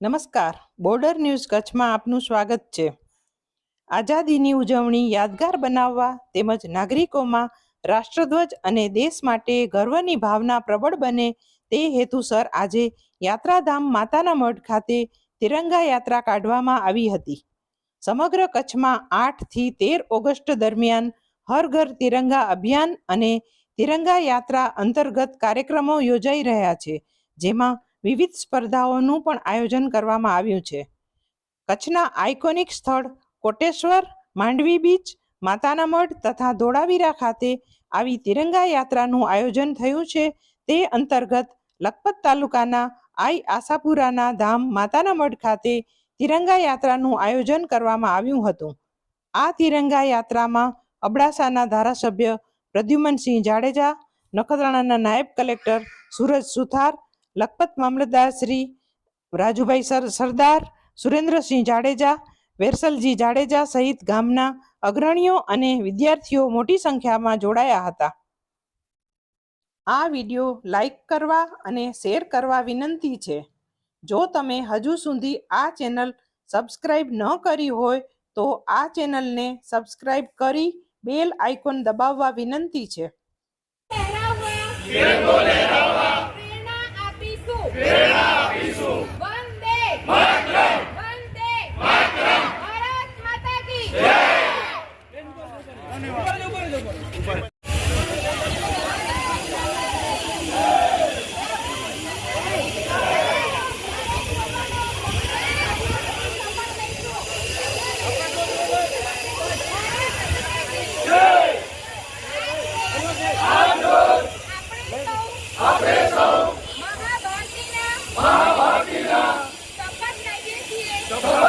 નમસ્કાર. Border news કચ્છમાં આપનું સ્વાગત છે. આઝાદીની ઉજવણી યાદગાર બનાવવા તેમજ નાગરિકોમાં રાષ્ટ્રધ્વજ અને દેશ માટે ગર્વની ભાવના પ્રબળ બને તે હેતુસર આજે યાત્રાધામ માતાના મઢ ખાતે તિરંગા યાત્રા કાઢવામાં આવી હતી. સમગ્ર કચ્છમાં આઠથી તેર ઓગસ્ટ દરમિયાન હર ઘર તિરંગા અભિયાન અને તિરંગા યાત્રા અંતર્ગત કાર્યક્રમો યોજાઈ રહ્યા છે, જેમાં વિવિધ સ્પર્ધાઓનું પણ આયોજન કરવામાં આવ્યું છે. કચ્છના આઇકોનિક સ્થળ કોટેશ્વર, માંડવી બીચ, માતાના મઢ તથા ધોળાવીરા ખાતે આવી તિરંગા યાત્રાનું આયોજન થયું છે. તે અંતર્ગત લખપત તાલુકાના આઈ આશાપુરાના ધામ માતાના મઢ ખાતે તિરંગા યાત્રાનું આયોજન કરવામાં આવ્યું હતું. આ તિરંગા યાત્રામાં અબડાસાના ધારાસભ્ય પ્રદ્યુમનસિંહ જાડેજા, નખત્રાણાના નાયબ કલેક્ટર સુરજ સુથાર લખપત મામલતદાર શ્રી રાજુભાઈ સર, સરદાર સુરેન્દ્રસિંહ જાડેજા, વેરસલજી જાડેજા સહિત ગામના અગ્રણીઓ અને વિદ્યાર્થીઓ મોટી સંખ્યામાં જોડાયા હતા. આ વીડિયો લાઈક કરવા અને શેર કરવા વિનંતી છે. જો તમે હજુ સુધી આ ચેનલ સબસ્ક્રાઇબ ન કરી હોય તો આ ચેનલને સબસ્ક્રાઇબ કરી બેલ આઇકોન દબાવવા વિનંતી છે. Yeah.